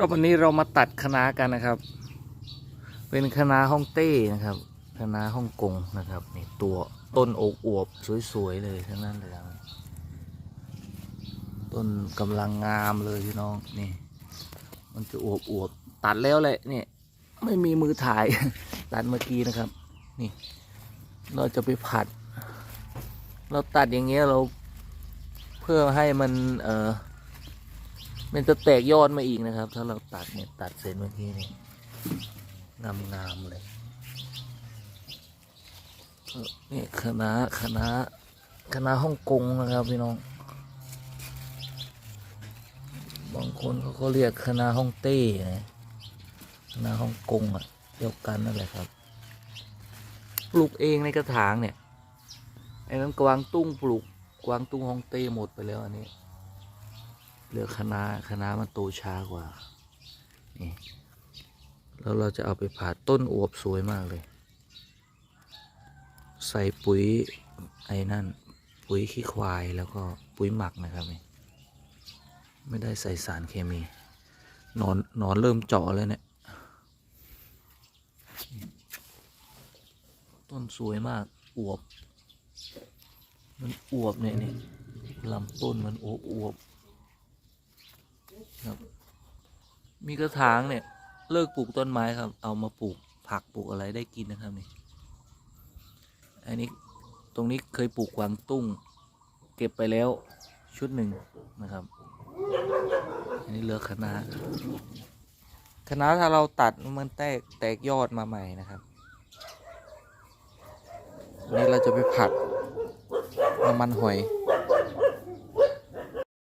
ครับวันนี้เรามาตัดคณะกันนะครับ เป็นคณะฮ่องเต้นะครับ คณะฮ่องกงนะครับนี่ตัวต้นอกอวบสวยๆเลยทั้งนั้นเลยต้นกำลังงามเลยพี่น้องนี่ มันจะอวบอวบๆตัดแล้วแหละเนี่ยไม่มีมือถ่ายตัดเมื่อกี้นะครับ นี่ เราจะไปผัด เราตัดอย่างเงี้ยเราเพื่อให้มันเออ มันจะแตกยอดมาอีกนะครับ ถ้าเราตัดเนี่ยตัดเสร็จเมื่อกี้นี่งามงามๆเลยนี่คณะคณะคณะฮ่องกงนะครับพี่น้อง บางคนเขาก็เรียกคณะฮ่องเต้นะคณะฮ่องกงอะเดียวกันนั่นแหละครับ ปลูกเองในกระถางเนี่ยไอ้นั้นกวางตุ้งปลูกกวางตุ้งฮ่องเต้หมดไปแล้วอันนี้ เลือกคณะน้าคะมันโตช้ากว่า นี่ แล้วเราจะเอาไปผ่าต้นอวบสวยมากเลย ใส่ปุ๋ยไอ้นั่น ปุ๋ยขี้ควายแล้วก็ปุ๋ยหมักนะครับนี่ไม่ได้ใส่สารเคมีนอนนอนเริ่มเจาะแล้วเนี่ย ต้นสวยมาก อวบ มันอวบเนี่ยนี่ลำต้นมันอวบอวบ ครับ มีกระถางเนี่ย เลิกปลูกต้นไม้ครับ เอามาปลูกผักปลูกอะไรได้กินนะครับนี่อันนี้ตรงนี้เคยปลูกกวางตุ้ง เก็บไปแล้วชุดหนึ่งนะครับ อันนี้เลือกคณะน้าคะถ้าเราตัดมันแตกแตกยอดมาใหม่นะครับนนี้เราจะไปผัดน้ำมันหอย